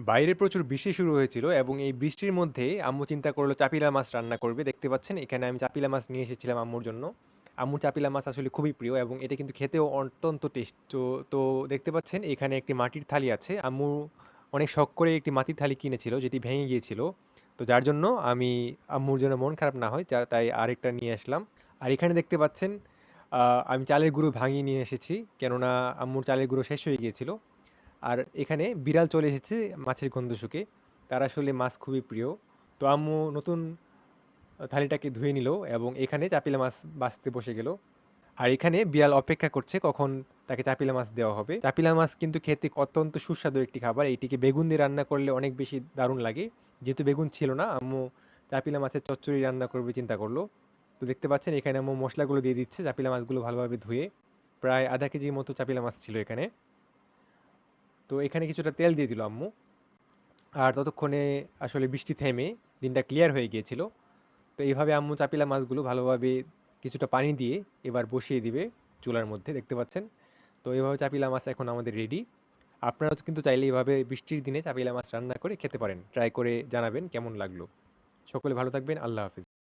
বাইরে প্রচুর বৃষ্টি শুরু হয়েছিল এবং এই বৃষ্টির মধ্যে আম্মু চিন্তা করল, চাপিলা মাছ রান্না করবে। দেখতে পাচ্ছেন, এখানে আমি চাপিলা মাছ নিয়ে এসেছিলাম আম্মুর জন্য। আম্মু চাপিলা মাছ আসলে খুবই প্রিয় এবং এটা কিন্তু খেতেও অত্যন্ত টেস্ট। তো তো দেখতে পাচ্ছেন, এখানে একটি মাটির থালি আছে। আম্মু অনেক শখ করে একটি মাটির থালি কিনেছিল, যেটি ভেঙে গিয়েছিল। তো যার জন্য আমি আম্মুর জন্য মন খারাপ না হয়, যা- তাই আরেকটা নিয়ে আসলাম। আর এখানে দেখতে পাচ্ছেন আমি চালের গুঁড়ো ভাঙিয়ে নিয়ে এসেছি, কেননা আম্মুর চালের গুঁড়ো শেষ হয়ে গিয়েছিল। আর এখানে বিড়াল চলে এসেছে মাছের গন্ধ শুকে। তার আসলে মাছ খুবই প্রিয়। তো আম্মু নতুন থালিটাকে ধুয়ে নিল এবং এখানে চাপিলা মাছ বাঁচতে বসে গেল। আর এখানে বিড়াল অপেক্ষা করছে কখন তাকে চাপিলা মাছ দেওয়া হবে। চাপিলা মাছ কিন্তু খেতে অত্যন্ত সুস্বাদু একটি খাবার। এইটিকে বেগুন দিয়ে রান্না করলে অনেক বেশি দারুণ লাগে। যেহেতু বেগুন ছিল না, আম্মু চাপিলা মাছের চচ্চড়ি রান্না করবে চিন্তা করল। তো দেখতে পাচ্ছেন এখানে আম্মু মশলাগুলো দিয়ে দিচ্ছে চাপিলা মাছগুলো ভালোভাবে ধুয়ে। প্রায় আধা কেজির মতো চাপিলা মাছ ছিল এখানে। তো এখানে কিছুটা তেল দিয়ে দিল আম্মু। আর ততক্ষণে আসলে বৃষ্টি থেমে দিনটা ক্লিয়ার হয়ে গিয়েছিল। তো এইভাবে আম্মু চাপিলা মাছগুলো ভালোভাবে কিছুটা পানি দিয়ে এবার বসিয়ে দিবে চুলার মধ্যে, দেখতে পাচ্ছেন? তো এইভাবে চাপিলা মাছ এখন আমাদের রেডি আপনারা কিন্তু চাইলে এইভাবে বৃষ্টির দিনে চাপিলা মাছ রান্না করে খেতে পারেন। ট্রাই করে জানাবেন কেমন লাগল। সকলে ভালো থাকবেন, আল্লাহ হাফিজ।